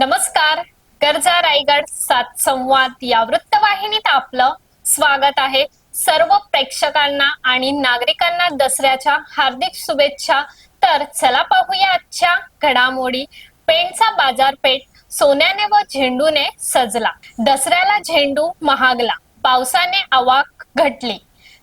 नमस्कार. गरजा रायगड सात संवाद या वृत्तवाहिनीत आपलं स्वागत आहे. सर्व प्रेक्षकांना आणि नागरिकांना दसऱ्याच्या हार्दिक शुभेच्छा. तर चला पाहूया आजच्या घडामोडी. पेंटचा बाजारपेठ सोन्याने व झेंडूने सजला. दसऱ्याला झेंडू महागला. पावसाने आवाक घटली.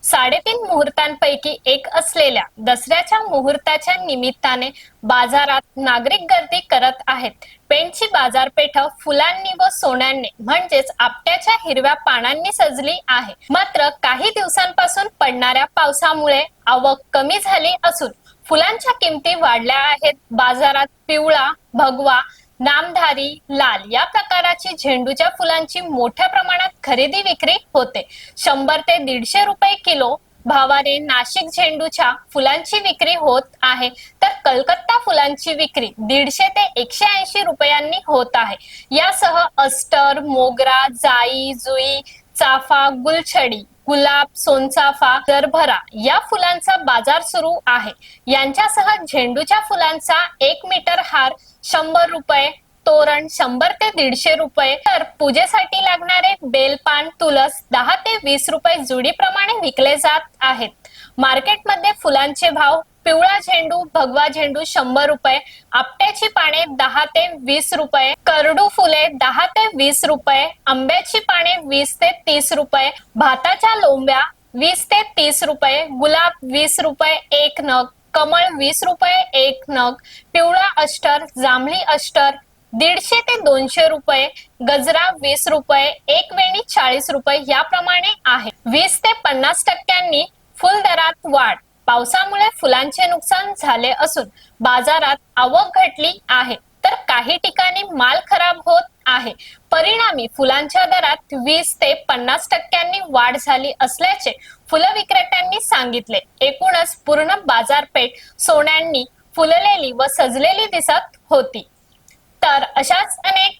साडेतीन मुहूर्तांपैकी एक असलेल्या दसऱ्याच्या मुहूर्ताच्या निमित्ताने बाजारात नागरिक गर्दी करत आहेत. पेंटची बाजारपेठ फुलांनी व सोन्यांनी म्हणजेच आपट्याच्या हिरव्या पानांनी सजली आहे. मात्र काही दिवसांपासून पडणाऱ्या पावसामुळे आवक कमी झाली असून फुलांच्या किमती वाढल्या आहेत. बाजारात पिवळा भगवा नामधारी लाल या प्रकाराची झेंडूच्या फुलांची मोठ्या प्रमाणात खरेदी विक्री होते. शंभर ते दीडशे रुपये किलो भावाने नाशिक झेंडूच्या फुलांची विक्री होत आहे. तर कलकत्ता फुलांची विक्री दीडशे ते एकशे ऐंशी रुपयांनी होत आहे. यासह अस्टर मोगरा जाई जुई चाफा गुलछडी गुलाब सोनचाफा दरभरा या फुलांचा बाजार सुरू आहे. यांच्यासह झेंडूच्या फुलांचा एक मीटर हार शंभर रुपये तोरण शंभर ते दीडशे रुपये तर पूजेसाठी लागणारे बेलपान तुलस दहा ते वीस रुपये जुडीप्रमाणे विकले जात आहेत. मार्केटमध्ये फुलांचे भाव पिवळा झेंडू भगवा झेंडू शंभर रुपये. आपट्याची पाने दहा ते वीस रुपये. करडू फुले दहा ते वीस रुपये. आंब्याची पाने वीस ते तीस रुपये. भाताच्या लोंब्या वीस ते तीस रुपये. गुलाब वीस रुपये एक नग. कमळ वीस रुपये एक नग. पिवळा अष्टर जांभळी अष्टर दीडशे ते दोनशे रुपये. गजरा वीस रुपये एक वेणी चाळीस रुपये याप्रमाणे आहे. वीस ते पन्नास टक्क्यांनी फुल दरात वाढ. पावसामुळे फुलांचे नुकसान झाले असून बाजारात आवक घटली आहे. तर काही ठिकाणी माल खराब होत आहे. परिणामी फुलांच्या दरात वीस ते पन्नास टक्क्यांनी वाढ झाली असल्याचे फुलं विक्रेत्यांनी सांगितले. एकूणच पूर्ण बाजारपेठ सोन्यांनी फुललेली व सजलेली दिसत होती. तर अशाच अनेक